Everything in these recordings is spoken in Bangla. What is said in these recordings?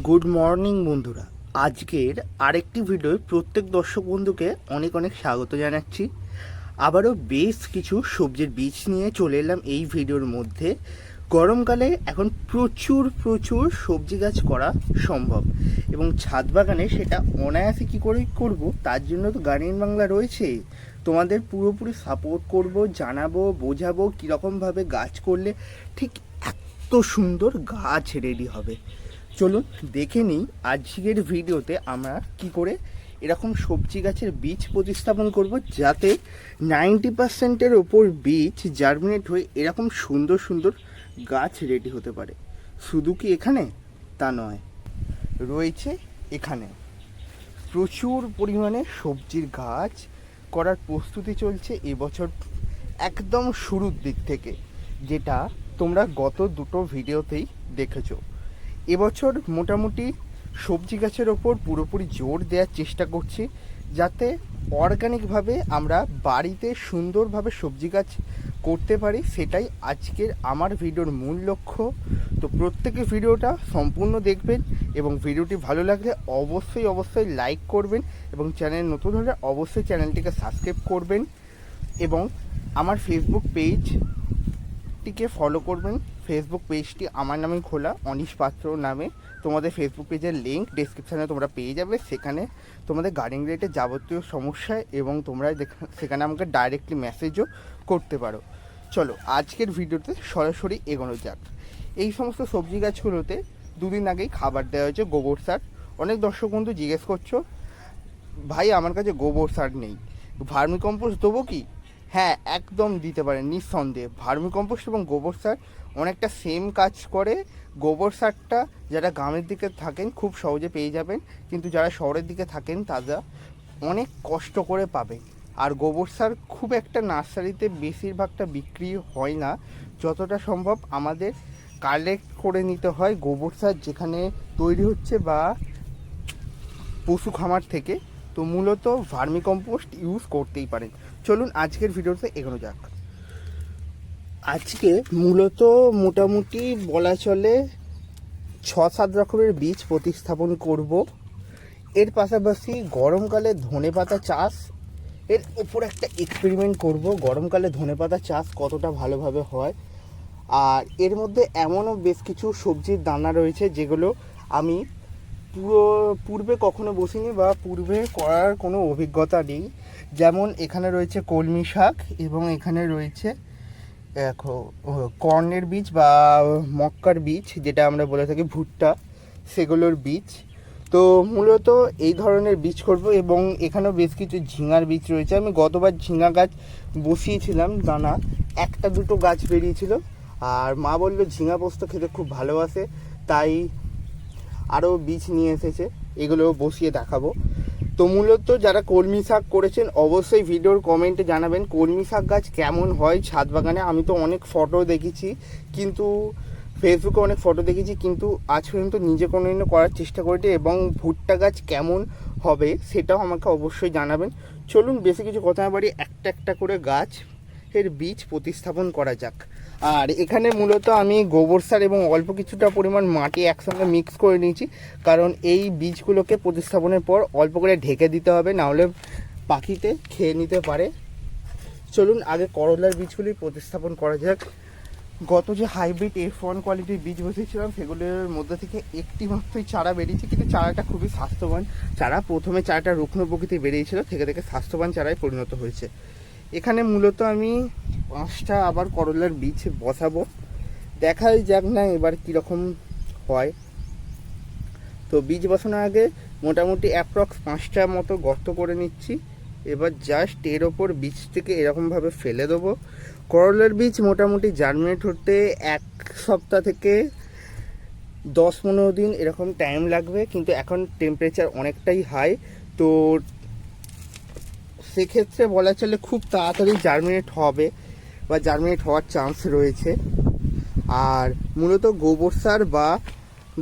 গুড মর্নিং বন্ধুরা। আজকের আরেকটি ভিডিওয় প্রত্যেক দর্শক বন্ধুকে অনেক অনেক স্বাগত জানাচ্ছি। আবারও বেশ কিছু সবজির বীজ নিয়ে চলে এলাম এই ভিডিওর মধ্যে। গরমকালে এখন প্রচুর প্রচুর সবজি গাছ করা সম্ভব। এবং ছাদ বাগানে সেটা অনায়াসে কী করে করব, তার জন্য তো গার্ডেন বাংলা রয়েছে। তোমাদের পুরোপুরি সাপোর্ট করব, জানাব, বোঝাবো কীরকমভাবে গাছ করলে ঠিক এত সুন্দর গাছ রেডি হবে। চলুন দেখে নিই আজকের ভিডিওতে আমরা কি করে এরকম সবজি গাছের বীজ প্রতিস্থাপন করব যাতে নাইনটি পার্সেন্টের ওপর বীজ জার্মিনেট হয়ে এরকম সুন্দর সুন্দর গাছ রেডি হতে পারে। শুধু কি এখানে? তা নয়। রয়েছে এখানে। প্রচুর পরিমাণে সবজির গাছ করার প্রস্তুতি চলছে এবছর একদম শুরুর দিক থেকে, যেটা তোমরা গত দুটো ভিডিওতেই দেখেছ। এবছর মোটামুটি সবজি গাছের ওপর পুরোপুরি জোর দেওয়ার চেষ্টা করছি, যাতে অর্গানিকভাবে আমরা বাড়িতে সুন্দরভাবে সবজি গাছ করতে পারি, সেটাই আজকের আমার ভিডিওর মূল লক্ষ্য। তো প্রত্যেকে ভিডিওটা সম্পূর্ণ দেখবেন এবং ভিডিওটি ভালো লাগলে অবশ্যই অবশ্যই লাইক করবেন এবং চ্যানেল নতুন হলে অবশ্যই চ্যানেলটিকে সাবস্ক্রাইব করবেন। এবং আমার ফেসবুক পেজ টিকে ফলো করবেন। ফেসবুক পেজটি আমার নামে খোলা, অনিশ পাত্র নামে। তোমাদের ফেসবুক পেজের লিঙ্ক ডেসক্রিপশানে তোমরা পেয়ে যাবে। সেখানে তোমাদের গার্ডেন রিলেটেড যাবতীয় সমস্যা এবং তোমরা সেখানে আমাকে ডাইরেক্টলি মেসেজও করতে পারো। চলো, আজকের ভিডিওতে সরাসরি এগোনো যাক। এই সমস্ত সবজি গাছগুলোতে দুদিন আগেই খাবার দেওয়া হয়েছে গোবর সার। অনেক দর্শক বন্ধু জিজ্ঞেস করছ, ভাই, আমার কাছে গোবর সার নেই। ভার্মি কম্পোস্ট দেবো কি? হ্যাঁ একদম দিতে পারেন, নিঃসন্দেহে। ভার্মি কম্পোস্ট এবং গোবর সার অনেকটা সেম কাজ করে। গোবর সারটা যারা গ্রামের দিকে থাকেন খুব সহজে পেয়ে যাবেন, কিন্তু যারা শহরের দিকে থাকেন তারা অনেক কষ্ট করে পাবে আর গোবর সার খুব একটা নার্সারিতে বেশিরভাগটা বিক্রি হয় না। যতটা সম্ভব আমাদের কালেক্ট করে নিতে হয় গোবর সার যেখানে তৈরি হচ্ছে বা পশু খামার থেকে। তো মূলত ভার্মি কম্পোস্ট ইউজ করতেই পারেন। চলুন আজকের ভিডিওতে এগোনো যাক। আজকে মূলত মোটামুটি বলা চলে ছ সাত রকমের বীজ প্রতিস্থাপন করব। এর পাশাপাশি গরমকালে ধনেপাতা চাষ, এর ওপর একটা এক্সপেরিমেন্ট করব। গরমকালে ধনেপাতা চাষ কতটা ভালোভাবে হয়, আর এর মধ্যে এমনও বেশ কিছু সবজির দানা রয়েছে যেগুলো আমি পুরো, পূর্বে কখনো বসিনি বা পূর্বে করার কোনো অভিজ্ঞতা নেই। যেমন এখানে রয়েছে কলমি শাক এবং এখানে রয়েছে কর্নের বীজ বা মক্কার বীজ, যেটা আমরা বলে থাকি ভুট্টা, সেগুলোর বীজ। তো মূলত এই ধরনের বীজ করব এবং এখানেও বেশ কিছু ঝিঙার বীজ রয়েছে। আমি গতবার ঝিঙা গাছ বসিয়েছিলাম, দানা, একটা দুটো গাছ বেরিয়েছিল আর মা বলল ঝিঙা পোস্ত খেতে খুব ভালোবাসে, তাই আরও বীজ নিয়ে এসেছে এগুলো বসিয়ে দেখাবো। তো মূলত যারা কলমি শাক করেছেন, অবশ্যই ভিডিওর কমেন্টে জানাবেন কলমি শাক গাছ কেমন হয় ছাদ বাগানে আমি তো অনেক ফটো দেখেছি, কিন্তু ফেসবুকে অনেক ফটো দেখেছি, কিন্তু আজ পর্যন্ত নিজে কোনোদিনও করার চেষ্টা করিনি এবং ভুট্টা গাছ কেমন হবে সেটাও আমাকে অবশ্যই জানাবেন। চলুন বেশি কিছু কথা না বাড়ি একটা একটা করে গাছ এর বীজ প্রতিস্থাপন করা যাক। আর এখানে মূলত আমি গোবর সার এবং অল্প কিছুটা পরিমাণ মাটি একসঙ্গে মিক্স করে নিয়েছি। কারণ এই বীজগুলোকে প্রতিস্থাপনের পর অল্প করে ঢেকে দিতে হবে নাহলে পাখিতে খেয়ে নিতে পারে। চলুন আগে করলার বীজগুলি প্রতিস্থাপন করা যাক। গত যে হাইব্রিড এফ ওয়ান কোয়ালিটির বীজ বসেছিলাম সেগুলোর মধ্যে থেকে একটি মাত্রই চারা বেরিয়েছে, কিন্তু চারাটা খুবই স্বাস্থ্যবান। চারা প্রথমে চারাটা রুগ্ন প্রকৃতি বেরিয়েছিল, থেকে থেকে স্বাস্থ্যবান চারায় পরিণত হয়েছে। এখানে মূলত আমি পাঁচটা আবার করলার বীজ বসাবো। দেখাই যাক না এবার কীরকম হয়। তো বীজ বসানোর আগে মোটামুটি অ্যাপ্রক্স পাঁচটা মতো গর্ত করে নিচ্ছি। এবার জাস্ট এর ওপর বীজ থেকে এরকমভাবে ফেলে দেবো। করলার বীজ মোটামুটি জার্মিনেট হতে এক সপ্তাহ থেকে দশ পনেরো দিন এরকম টাইম লাগবে, কিন্তু এখন টেম্পারেচার অনেকটাই হাই তো সেক্ষেত্রে বলা চলে খুব তাড়াতাড়ি জার্মিনেট হবে বা জার্মিনেট হওয়ার চান্স রয়েছে। আর মূলত গোবর সার বা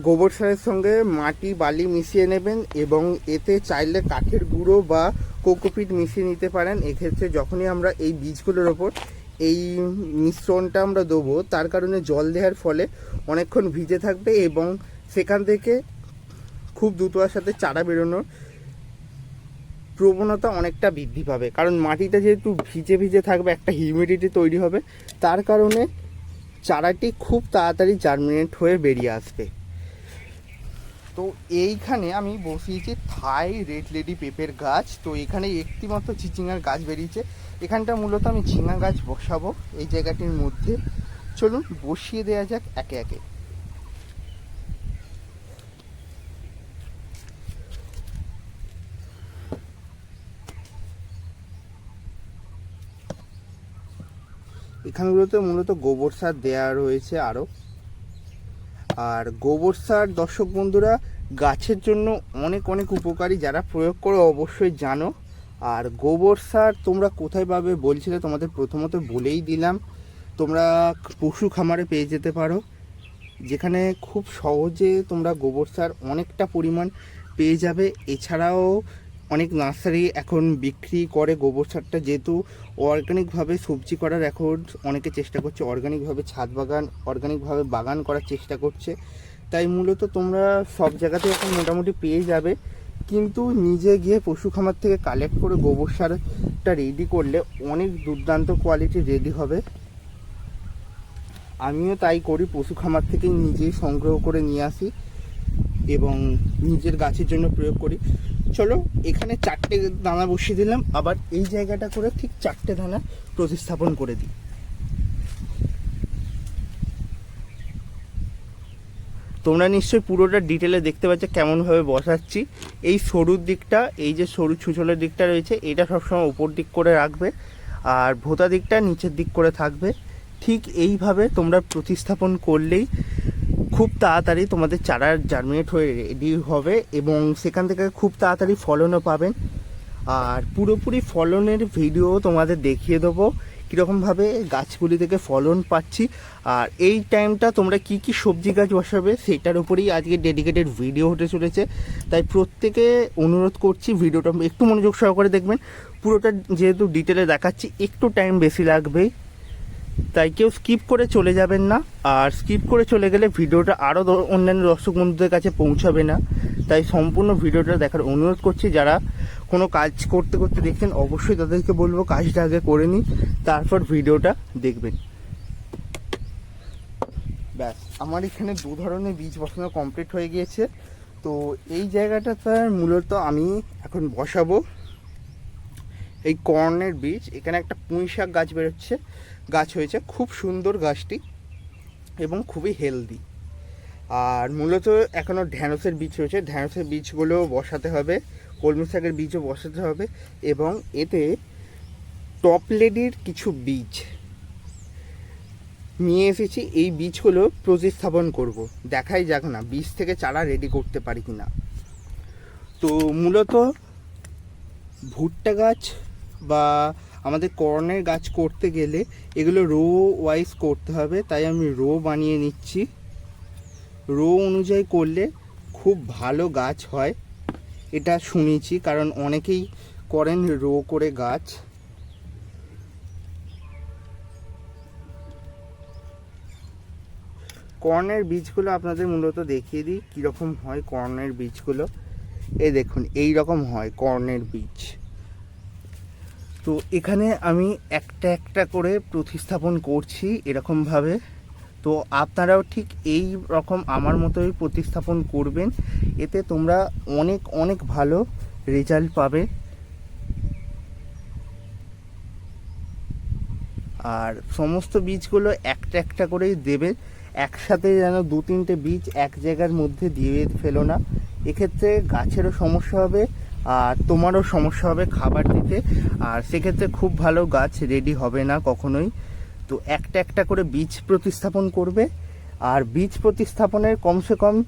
গোবর সারের সঙ্গে মাটি, বালি মিশিয়ে নেবেন এবং এতে চাইলে কাঠের গুঁড়ো বা কোকোপিট মিশিয়ে নিতে পারেন। এক্ষেত্রে যখনই আমরা এই বীজগুলোর ওপর এই মিশ্রণটা আমরা দেবো, তার কারণে জল দেওয়ার ফলে অনেকক্ষণ ভিজে থাকবে এবং সেখান থেকে খুব দ্রুততার সাথে চারা বেরোনোর প্রবণতা অনেকটা বৃদ্ধি পাবে। কারণ মাটিটা যেহেতু ভিজে ভিজে থাকবে, একটা হিউমিডিটি তৈরি হবে, তার কারণে চারাটি খুব তাড়াতাড়ি জার্মিনেট হয়ে বেরিয়ে আসবে। তো এইখানে আমি বসিয়েছি থাই রেড লেডি পেঁপের গাছ। তো এখানে একটি মাত্র চিচিঙ্গার গাছ বেরিয়েছে। এখানটা মূলত আমি ঝিঙা গাছ বসাবো এই জায়গাটির মধ্যে। চলুন বসিয়ে দেওয়া যাক একে একে। এখানগুলোতে মূলত গোবর সার দেওয়া রয়েছে আরও আর গোবর সার, দর্শক বন্ধুরা, গাছের জন্য অনেক অনেক উপকারী যারা প্রয়োগ করে অবশ্যই জানো। আর গোবর সার তোমরা কোথায় পাবে বলছিলে, তোমাদের প্রথমত বলেই দিলাম। তোমরা পশু খামারে পেয়ে যেতে পারো, যেখানে খুব সহজে তোমরা গোবর সার অনেকটা পরিমাণ পেয়ে যাবে। এছাড়াও অনেক নার্সারি এখন বিক্রি করে গোবর সারটা। যেহেতু অর্গানিকভাবে সবজি করার এখন অনেকে চেষ্টা করছে অর্গানিকভাবে ছাদ বাগান অর্গানিকভাবে বাগান করার চেষ্টা করছে। তাই মূলত তোমরা সব জায়গাতে এখন মোটামুটি পেয়ে যাবে। কিন্তু নিজে গিয়ে পশু খামার থেকে কালেক্ট করে গোবর সারটা রেডি করলে অনেক দুর্দান্ত কোয়ালিটি রেডি হবে। আমিও তাই করি, পশু খামার থেকে নিজেই সংগ্রহ করে নিয়ে আসি এবং নিজের গাছের জন্য প্রয়োগ করি। চলো, এখানে চারটে দানা বসিয়ে দিলাম। আবার এই জায়গাটা করে ঠিক চারটে দানা প্রতিস্থাপন করে দিই। তোমরা নিশ্চয়ই পুরোটা ডিটেলে দেখতে পাচ্ছ কেমনভাবে বসাচ্ছি। এই সরুর দিকটা, এই যে সরু ছুচলের দিকটা রয়েছে, এটা সবসময় উপর দিক করে রাখবে আর ভোতা দিকটা নিচের দিক করে থাকবে। ঠিক এইভাবে তোমরা প্রতিস্থাপন করলেই খুব তাড়াতাড়ি তোমাদের চারা জার্মিনেট হয়ে রেডি হবে এবং সেখান থেকে খুব তাড়াতাড়ি ফলনও পাবেন। আর পুরোপুরি ফলনের ভিডিও তোমাদের দেখিয়ে দেবো, কীরকমভাবে গাছগুলি থেকে ফলন পাচ্ছি। আর এই টাইমটা তোমরা কি কি সবজি গাছ বসাবে সেটার উপরেই আজকে ডেডিকেটেড ভিডিও হতে চলেছে। তাই প্রত্যেকে অনুরোধ করছি ভিডিওটা একটু মনোযোগ সহকারে দেখবেন। পুরোটা যেহেতু ডিটেলে দেখাচ্ছি, একটু টাইম বেশি লাগবেই। তাই কেউ স্কিপ করে চলে যাবেন না। আর স্কিপ করে চলে গেলে ভিডিওটা আরও অন্যান্য দর্শক বন্ধুদের কাছে পৌঁছাবে না। তাই সম্পূর্ণ ভিডিওটা দেখার অনুরোধ করছি, যারা কোনো কাজ করতে করতে দেখছেন, অবশ্যই তাদেরকে বলব কাজটা আগে করে নিই তারপর ভিডিওটা দেখবেন। ব্যাস, আমার এখানে দু ধরনের বীজ বসানো কমপ্লিট হয়ে গিয়েছে। তো এই জায়গাটা তার মূলত আমি এখন বসাবো। এই কর্নের বীজ, এখানে একটা পুঁই শাক গাছ বেরোচ্ছে, গাছ হয়েছে। খুব সুন্দর গাছটি এবং খুবই হেলদি আর মূলত এখনও ঢ্যাঁড়সের বীজ রয়েছে। ঢ্যাঁড়সের বীজগুলো বসাতে হবে, কলমি শাকের বীজও বসাতে হবে এবং এতে টপলেডির কিছু বীজ নিয়ে এসেছি। এই বীজগুলো প্রতিস্থাপন করব। দেখাই যাক না, বীজ থেকে চারা রেডি করতে পারি কি না তো মূলত ভুট্টা গাছ বা আমাদের কর্নের গাছ করতে গেলে এগুলো রো ওয়াইজ করতে হবে, তাই আমি রো বানিয়ে নিচ্ছি। রো অনুযায়ী করলে খুব ভালো গাছ হয়, এটা শুনেছি, কারণ অনেকেই করেন রো করে গাছ। কর্নের বীজগুলো আপনাদের মূলত দেখিয়ে দিই, কীরকম হয় কর্নের বীজগুলো। এই দেখুন, এই রকম হয় কর্নের বীজ। তো এখানে আমি একটা একটা করে প্রতিস্থাপন করছি এরকমভাবে। তো আপনারাও ঠিক এই রকম আমার মতোই প্রতিস্থাপন করবেন। এতে তোমরা অনেক অনেক ভালো রেজাল্ট পাবে। আর সমস্ত বীজগুলো একটা একটা করেই দেবে। একসাথে যেন দু তিনটে বীজ এক জায়গার মধ্যে দিয়ে ফেলো না। এক্ষেত্রে গাছেরও সমস্যা হবে আর তোমারও সমস্যা হবে খাবার দিতে। আর সেক্ষেত্রে খুব ভালো গাছ রেডি হবে না কখনোই। তো একটা একটা করে বীজ প্রতিস্থাপন করবে। আর বীজ প্রতিস্থাপনের কমসে কম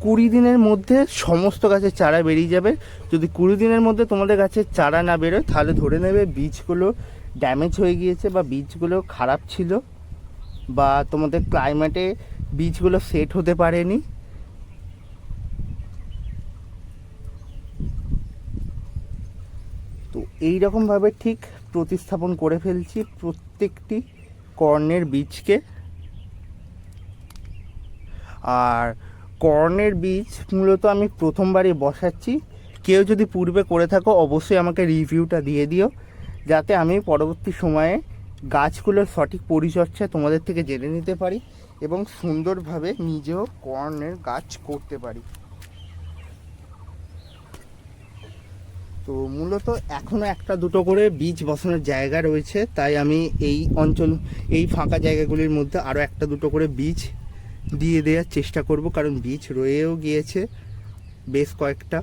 কুড়ি দিনের মধ্যে সমস্ত গাছের চারা বেরিয়ে যাবে। যদি কুড়ি দিনের মধ্যে তোমাদের গাছের চারা না বেরোয়, তাহলে ধরে নেবে বীজগুলো ড্যামেজ হয়ে গিয়েছে বা বীজগুলো খারাপ ছিল বা তোমাদের ক্লাইমেটে বীজগুলো সেট হতে পারেনি। এই রকমভাবে ঠিক প্রতিস্থাপন করে ফেলছি প্রত্যেকটি কর্নের বীজকে। আর কর্নের বীজ মূলত আমি প্রথমবারই বসাচ্ছি। কেউ যদি পূর্বে করে থাকো, অবশ্যই আমাকে রিভিউটা দিয়ে দিও, যাতে আমি পরবর্তী সময়ে গাছগুলোর সঠিক পরিচর্যা তোমাদের থেকে জেনে নিতে পারি এবং সুন্দরভাবে নিজেও কর্নের গাছ করতে পারি। তো মূলত এখনও একটা দুটো করে বীজ বসানোর জায়গা রয়েছে, তাই আমি এই অঞ্চল, এই ফাঁকা জায়গাগুলির মধ্যে আরও একটা দুটো করে বীজ দিয়ে দেওয়ার চেষ্টা করব, কারণ বীজ রয়েও গিয়েছে বেশ কয়েকটা।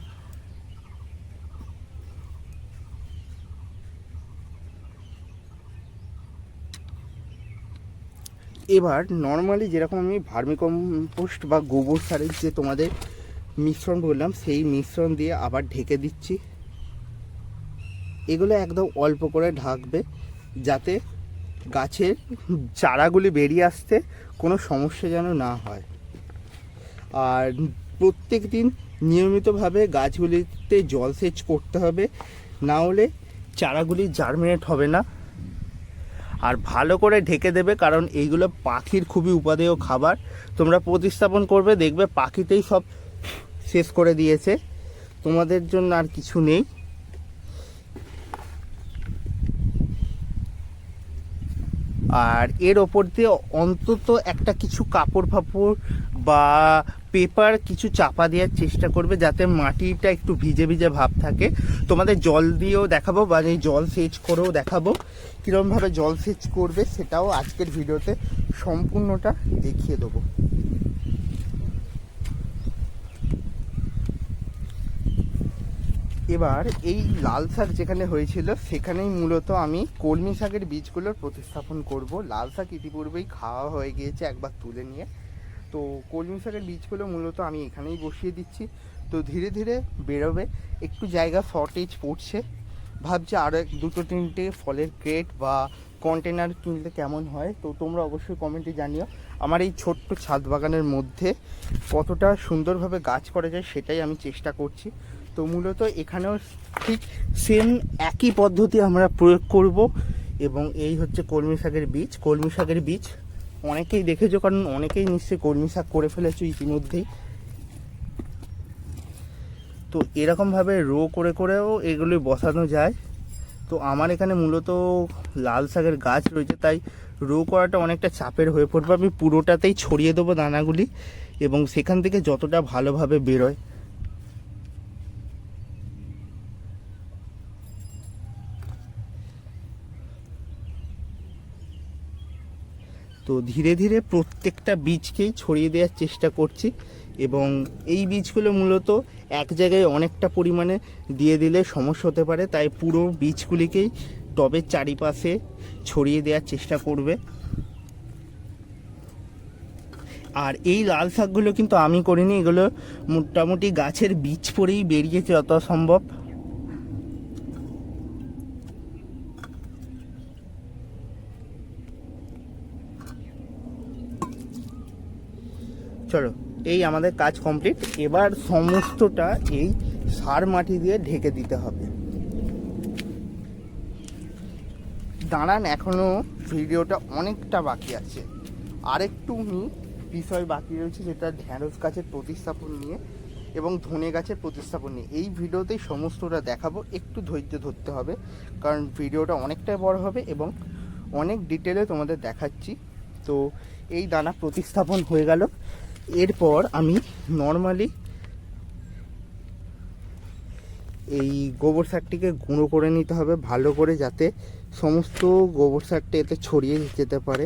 এবার নর্মালি যেরকম আমি ভার্মিকম্পোস্ট বা গোবর সারের যে তোমাদের মিশ্রণ বললাম, সেই মিশ্রণ দিয়ে আবার ঢেকে দিচ্ছি। এগুলো একদম অল্প করে ঢাকবে যাতে গাছের চারাগুলি বেরিয়ে আসতে কোনো সমস্যা যেন না হয়। আর প্রত্যেক দিন নিয়মিতভাবে গাছগুলিতে জলসেচ করতে হবে, না হলে চারাগুলি জার্মিনেট হবে না। আর ভালো করে ঢেকে দেবে কারণ এইগুলো পাখির খুবই উপাদেয় খাবার। তোমরা প্রতিস্থাপন করবে, দেখবে পাখিতেই সব শেষ করে দিয়েছে। তোমাদের জন্য আর কিছু নেই। আর এর ওপর দিয়ে অন্তত একটা কিছু কাপড় ফাপড় বা পেপার কিছু চাপা দেওয়ার চেষ্টা করবে যাতে মাটিটা একটু ভিজে ভিজে ভাব থাকে। তোমাদের জল দিয়েও দেখাবো বা জল সেচ করেও দেখাবো। কীরকমভাবে জল সেচ করবে সেটাও আজকের ভিডিওতে সম্পূর্ণটা দেখিয়ে দেবো। এবার এই লাল শাক যেখানে হয়েছিল, সেখানেই মূলত আমি কলমি শাকের বীজগুলোর প্রতিস্থাপন করব। লাল শাক ইতিপূর্বেই খাওয়া হয়ে গিয়েছে একবার তুলে নিয়ে। তো কলমি শাকের বীজগুলো মূলত আমি এখানেই বসিয়ে দিচ্ছি। তো ধীরে ধীরে বেরোবে। একটু জায়গা শর্টেজ পড়ছে। ভাবছি আরও এক দুটো তিনটে ফলের ক্রেট বা কন্টেনার কিনলে কেমন হয়? তো তোমরা অবশ্যই কমেন্টে জানিও। আমার এই ছোট্ট ছাদ বাগানের মধ্যে কতটা সুন্দরভাবে গাছ করা যায় সেটাই আমি চেষ্টা করছি। তো মূলত এখানেও ঠিক সেম একই পদ্ধতি আমরা প্রয়োগ করব এবং এই হচ্ছে কলমি শাকের বীজ। কলমি শাকের বীজ অনেকেই দেখেছ, কারণ অনেকেই নিশ্চয়ই কলমি শাক করে ফেলেছো ইতিমধ্যেই। তো এরকমভাবে রো করে করেও এগুলি বসানো যায়। তো আমার এখানে মূলত লাল শাকের গাছ রয়েছে, তাই রো করাটা অনেকটা চাপের হয়ে পড়বে। আমি পুরোটাতেই ছড়িয়ে দেবো দানাগুলি এবং সেখান থেকে যতটা ভালোভাবে বেরোয়। তো ধীরে ধীরে প্রত্যেকটা বীজকেই ছড়িয়ে দেওয়ার চেষ্টা করছি এবং এই বীজগুলো মূলত এক জায়গায় অনেকটা পরিমাণে দিয়ে দিলে সমস্যা হতে পারে, তাই পুরো বীজগুলিকেই টবের চারিপাশে ছড়িয়ে দেওয়ার চেষ্টা করবে। আর এই লাল শাকগুলো কিন্তু আমি করিনি, এগুলো মোটামুটি গাছের বীজ পরেই বেরিয়েছে যত সম্ভব চলো এই আমাদের কাজ কমপ্লিট এবার সমস্তটা এই সার মাটি দিয়ে ঢেকে দিতে হবে। দাঁড়ান এখনও ভিডিওটা অনেকটা বাকি আছে। আরেকটু বিষয় বাকি রয়েছে, যেটা ঢ্যাঁড়স গাছের প্রতিস্থাপন নিয়ে এবং ধনে গাছের প্রতিস্থাপন নিয়ে। এই ভিডিওতেই সমস্তটা দেখাবো। একটু ধৈর্য ধরতে হবে, কারণ ভিডিওটা অনেকটাই বড় হবে এবং অনেক ডিটেলে তোমাদের দেখাচ্ছি। তো এই দানা প্রতিস্থাপন হয়ে গেল। এরপর আমি নর্মালি এই গোবর সারটিকে গুঁড়ো করে নিতে হবে, ভালো করে যাতে সমস্ত গোবর সারটা এতে ছড়িয়ে যেতে পারে।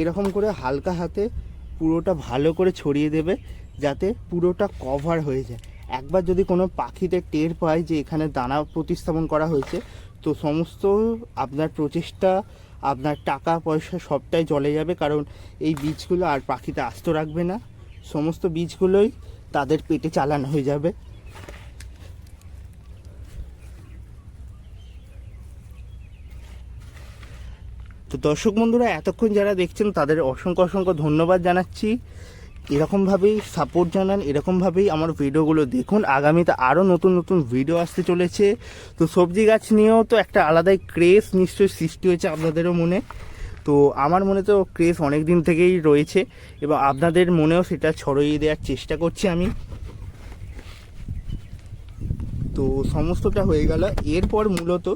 এরকম করে হালকা হাতে পুরোটা ভালো করে ছড়িয়ে দেবে, যাতে পুরোটা কভার হয়ে যায়। একবার যদি কোনো পাখিতে টের পায় যে এখানে দানা প্রতিস্থাপন করা হয়েছে, তো সমস্ত আপনার প্রচেষ্টা আপনার টাকা, পয়সা সবটাই জলে যাবে, কারণ এই বীজগুলো আর পাখিতে আস্ত রাখবে না। সমস্ত বীজগুলোই তাদের পেটে চালানো হয়ে যাবে। তো দর্শক বন্ধুরা, এতক্ষণ যারা দেখছেন, তাদের অসংখ্য অসংখ্য ধন্যবাদ জানাচ্ছি। এরকমভাবেই সাপোর্ট জানান এরকমভাবেই আমার ভিডিওগুলো দেখুন। আগামীতে আরও নতুন নতুন ভিডিও আসতে চলেছে। তো সবজি গাছ নিয়েও তো একটা আলাদাই ক্রেজ নিশ্চয়ই সৃষ্টি হয়েছে আপনাদেরও মনে। তো আমার মনে তো ক্রেজ অনেক দিন থেকেই রয়েছে। এবং আপনাদের মনেও সেটা ছড়িয়ে দেওয়ার চেষ্টা করছি আমি। তো সমস্তটা হয়ে গেল। এরপর মূলত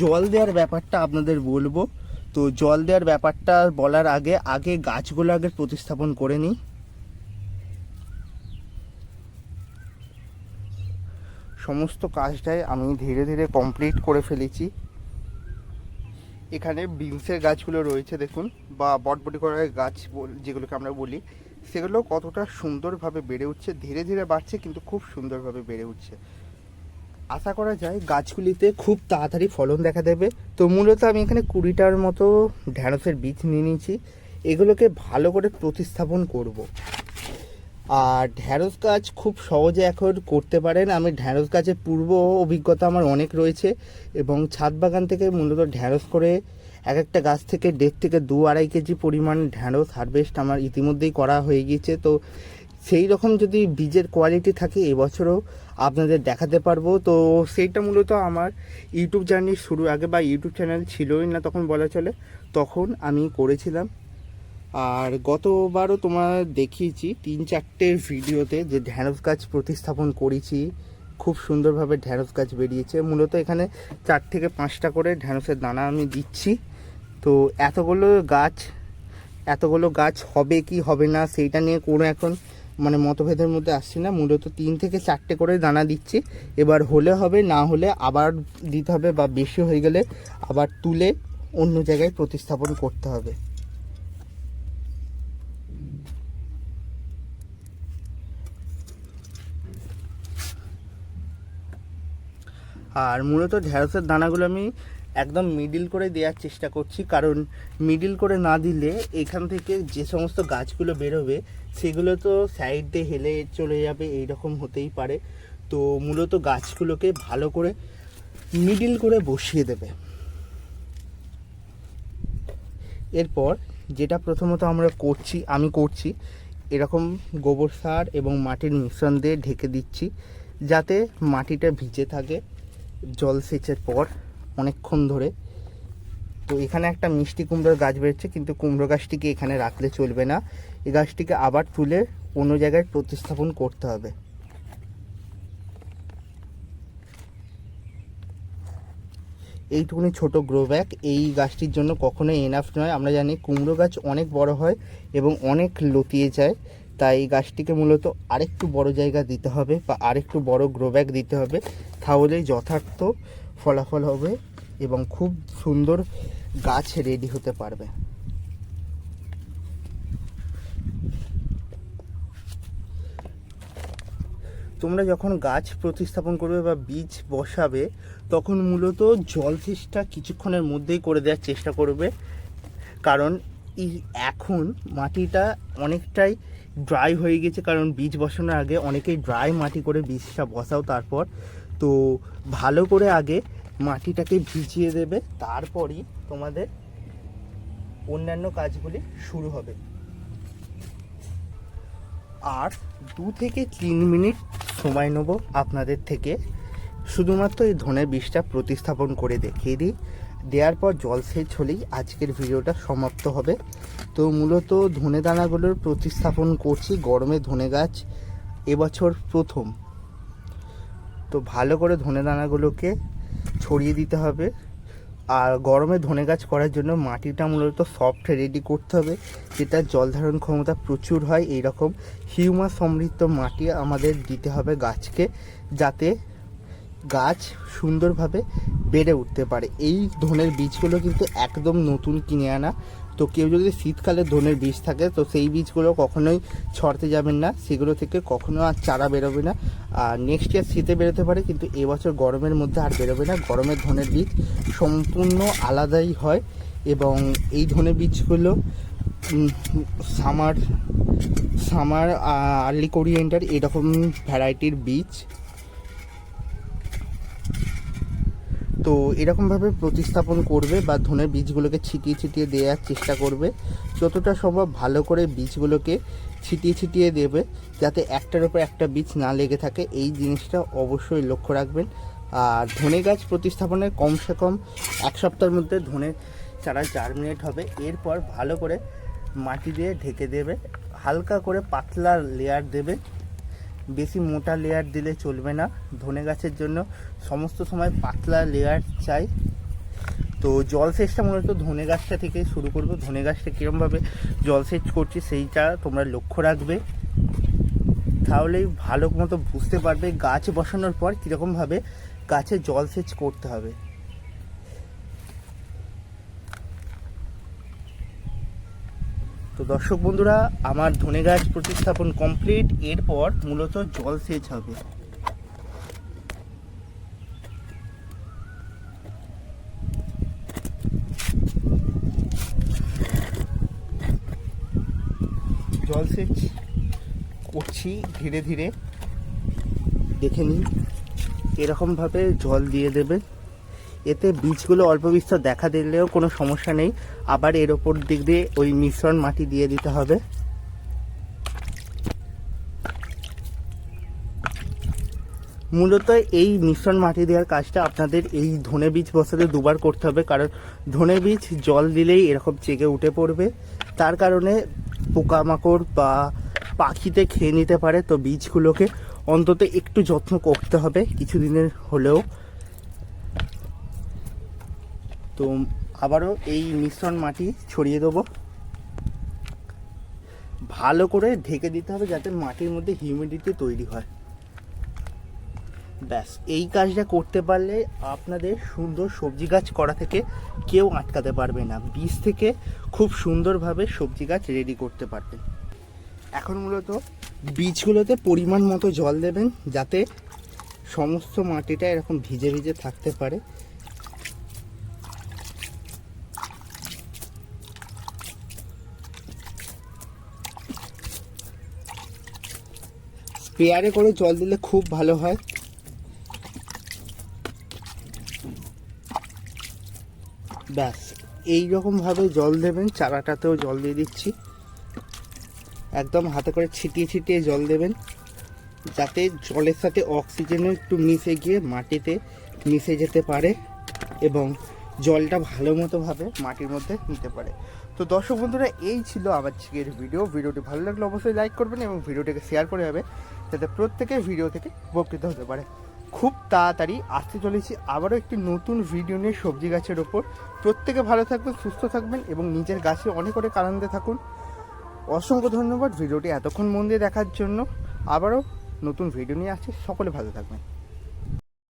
জল দেওয়ার ব্যাপারটা আপনাদের বলব। তো জল দেওয়ার ব্যাপারটা বলার আগে আগে গাছগুলো আগে প্রতিস্থাপন করে নিই। সমস্ত কাজটাই আমি ধীরে ধীরে কমপ্লিট করে ফেলেছি। এখানে বিনসের গাছগুলো রয়েছে দেখুন, বা বটবটি করার গাছ যেগুলোকে আমরা বলি, সেগুলো কতটা সুন্দরভাবে বেড়ে উঠছে, ধীরে ধীরে বাড়ছে, কিন্তু খুব সুন্দরভাবে বেড়ে উঠছে। আশা করা যায় গাছগুলিতে খুব তাড়াতাড়ি ফলন দেখা দেবে। তো মূলত আমি এখানে কুড়িটার মতো ঢ্যাঁড়সের বীজ নিয়ে নিয়েছি। এগুলোকে ভালো করে প্রতিস্থাপন করব। আর ঢ্যাঁড়স গাছ খুব সহজে এখন করতে পারেন। আমি ঢ্যাঁড়স গাছের পূর্ব অভিজ্ঞতা আমার অনেক রয়েছে এবং ছাদ বাগান থেকে মূলত ঢ্যাঁড়স করে এক একটা গাছ থেকে দেড় থেকে দু আড়াই কেজি পরিমাণ ঢ্যাঁড়স হারভেস্ট আমার ইতিমধ্যেই করা হয়ে গিয়েছে। তো সেই রকম যদি বীজের কোয়ালিটি থাকে এবছরও আপনাদের দেখাতে পারব। তো সেইটা মূলত আমার ইউটিউব জার্নি শুরু আগে বা ইউটিউব চ্যানেল ছিলই না তখন বলা চলে, তখন আমি করেছিলাম। আর গতবারও তোমার দেখিয়েছি তিন চারটে ভিডিওতে যে ঢ্যাঁড়স গাছ প্রতিস্থাপন করেছি। খুব সুন্দরভাবে ঢ্যাঁড়স গাছ বেরিয়েছে। মূলত এখানে চার থেকে পাঁচটা করে ঢ্যাঁড়সের দানা আমি দিচ্ছি। তো এতগুলো গাছ এতগুলো গাছ হবে কি হবে না সেইটা নিয়ে কোনো এখন মানে মতভেদের মধ্যে আসছে না। মূলত তিন থেকে চারটে করে দানা দিচ্ছি। এবার হলে হবে, না হলে আবার দিতে হবে বা বেশি হয়ে গেলে আবার তুলে অন্য জায়গায় প্রতিস্থাপন করতে হবে। আর মূলত ঢ্যাঁড়সের দানাগুলো আমি একদম মিডিল করে দেওয়ার চেষ্টা করছি। কারণ মিডিল করে না দিলে এখান থেকে যে সমস্ত গাছগুলো বেরোবে, সেগুলো তো সাইড দিয়ে হেলে চলে যাবে এই রকম হতেই পারে। তো মূলত গাছগুলোকে ভালো করে মিডিল করে বসিয়ে দেবে। এরপর যেটা প্রথমত আমরা করছি, আমি করছি, এরকম গোবর সার এবং মাটির মিশ্রণ দিয়ে ঢেকে দিচ্ছি, যাতে মাটিটা ভিজে থাকে। জল সেচের পর অনেকক্ষণ ধরে। তো এখানে একটা মিষ্টি কুমড়োর গাছ বেরোচ্ছে, কিন্তু কুমড়ো গাছটিকে এখানে রাখলে চলবে না। এই গাছটিকে আবার তুলে অন্য জায়গায় প্রতিস্থাপন করতে হবে। এইটুকুনি ছোট গ্রো ব্যাগ এই গাছটির জন্য কখনোই এনাফ নয়। আমরা জানি কুমড়ো গাছ অনেক বড় হয় এবং অনেক লতিয়ে যায়। তাই গাছটিকে মূলত আরেকটু বড় জায়গা দিতে হবে বা আরেকটু বড় গ্রো ব্যাগ দিতে হবে। তাহলেই যথার্থ ফলাফল হবে এবং খুব সুন্দর গাছ রেডি হতে পারবে। তোমরা যখন গাছ প্রতিস্থাপন করবে বা বীজ বসাবে, তখন মূলত জলসেচটা কিছুক্ষণের মধ্যেই করে দেওয়ার চেষ্টা করবে। কারণ এখন মাটিটা অনেকটাই ড্রাই হয়ে গেছে, কারণ বীজ বসানোর আগে অনেকেই ড্রাই মাটি করে বীজটা বসাও তারপর। তো ভালো করে আগে মাটিটাকে ভিজিয়ে দেবে, তারপরই তোমাদের অন্যান্য কাজগুলি শুরু হবে। আর দু থেকে তিন মিনিট সময় নেব আপনাদের থেকে। শুধুমাত্র এই ধনের বীজটা প্রতিস্থাপন করে দেখিয়ে দিই। দেওয়ার পর জলসেচ হলেই আজকের ভিডিওটা সমাপ্ত হবে। তো মূলত ধনে দানাগুলোর প্রতিস্থাপন করছি, গরমে ধনে গাছ এবছর প্রথম। তো ভালো করে ধনে দানাগুলোকে ছড়িয়ে দিতে হবে। আর গরমে ধনে গাছ করার জন্য মাটিটা মূলত সফট রেডি করতে হবে, যেটা জল ধারণ ক্ষমতা প্রচুর হয়। এই রকম হিউমাস সমৃদ্ধ মাটি আমাদের দিতে হবে গাছকে, যাতে গাছ সুন্দরভাবে বেড়ে উঠতে পারে। এই ধনের বীজগুলো কিন্তু একদম নতুন কিনে আনা। তো কেউ যদি শীতকালে ধনের বীজ থাকে, তো সেই বীজগুলো কখনোই ছড়তে যাবেন না। সেগুলো থেকে কখনো আর চারা বেরোবে না। আর নেক্সট ইয়ার শীতে বেরোতে পারে, কিন্তু এবছর গরমের মধ্যে আর বেরোবে না। গরমের ধনের বীজ সম্পূর্ণ আলাদাই হয় এবং এই ধনের বীজগুলো সামার সামার আর্লি কোরিয়েন্টার এরকম ভ্যারাইটির বীজ তো এরকমভাবে প্রতিস্থাপন করবে বা ধনের বীজগুলোকে ছিটিয়ে ছিটিয়ে দেওয়ার চেষ্টা করবে। যতটা সম্ভব ভালো করে বীজগুলোকে ছিটিয়ে ছিটিয়ে দেবে যাতে একটার উপর একটা বীজ না লেগে থাকে। এই জিনিসটা অবশ্যই লক্ষ্য রাখবেন। আর ধনে গাছ প্রতিস্থাপনের কমসে কম এক সপ্তাহের মধ্যে ধনে চারা জার্মিনেট হবে। এরপর ভালো করে মাটি দিয়ে ঢেকে দেবে। হালকা করে পাতলা লেয়ার দেবে। বেশি মোটা লেয়ার দিলে চলবে না। ধনে গাছের জন্য সমস্ত সময় পাতলা লেয়ার চাই। তো জলসেচটা মূলত ধনে গাছটা থেকে শুরু করব। ধনে গাছটা কীরমভাবে জলসেচ করছি সেইটা তোমরা লক্ষ্য রাখবে। তাহলেই ভালো মতো বুঝতে পারবে গাছ বসানোর পর কীরকমভাবে গাছে জলসেচ করতে হবে। তো দর্শক বন্ধুরা, আমার ধনে গাছ প্রতিস্থাপন কমপ্লিট এরপর মূলত জল সেচ হবে। জল সেচ করছি ধীরে ধীরে। দেখে নিন, এরকমভাবে জল দিয়ে দেবেন। এতে বীজগুলো অল্প বিস্তর দেখা দিলেও কোনো সমস্যা নেই। আবার এর ওপর দিক দিয়ে ওই মিশ্রণ মাটি দিয়ে দিতে হবে। মূলত এই মিশ্রণ মাটি দেওয়ার কাজটা আপনাদের এই ধনে বীজ বসাতে দুবার করতে হবে। কারণ ধনে বীজ জল দিলেই এরকম চেকে উঠে পড়বে। তার কারণে পোকামাকড় বা পাখিতে খেয়ে নিতে পারে। তো বীজগুলোকে অন্তত একটু যত্ন করতে হবে। কিছুদিনের হলেও তো আবারও এই মিশ্রণ মাটি ছড়িয়ে দেবো। ভালো করে ঢেকে দিতে হবে যাতে মাটির মধ্যে হিউমিডিটি তৈরি হয়। ব্যাস, এই কাজটা করতে পারলে আপনাদের সুন্দর সবজি গাছ করা থেকে কেউ আটকাতে পারবে না। বীজ থেকে খুব সুন্দরভাবে সবজি গাছ রেডি করতে পারবেন এখন মূলত বীজগুলোতে পরিমাণ মতো জল দেবেন যাতে সমস্ত মাটিটা এরকম ভিজে ভিজে থাকতে পারে। স্প্রেয়ারে করে জল দিলে খুব ভালো হয়। ব্যাস এই রকমভাবে জল দেবেন, চারাটাতেও জল দিয়ে দিচ্ছি। একদম হাতে করে ছিটিয়ে ছিটিয়ে জল দেবেন, যাতে জলের সাথে অক্সিজেনও একটু মিশে গিয়ে মাটিতে মিশে যেতে পারে এবং জলটা ভালো মতোভাবে মাটির মধ্যে নিতে পারে। তো দর্শক বন্ধুরা, এই ছিল আমার আজকের ভিডিও ভিডিওটি ভালো লাগলে অবশ্যই লাইক করবেন এবং ভিডিওটিকে শেয়ার করে যাবে, যাতে প্রত্যেকে ভিডিও থেকে উপকৃত হতে পারে। খুব তাড়াতাড়ি আসতে চলেছি আবারও একটি নতুন ভিডিও নিয়ে সবজি গাছের ওপর। প্রত্যেকে ভালো থাকবেন, সুস্থ থাকবেন এবং নিজের গাছে অনেক অনেক আনন্দে থাকুন। অসংখ্য ধন্যবাদ ভিডিওটি এতক্ষণ মন দিয়ে দেখার জন্য। আবারও নতুন ভিডিও নিয়ে আসছি, সকলে ভালো থাকবেন।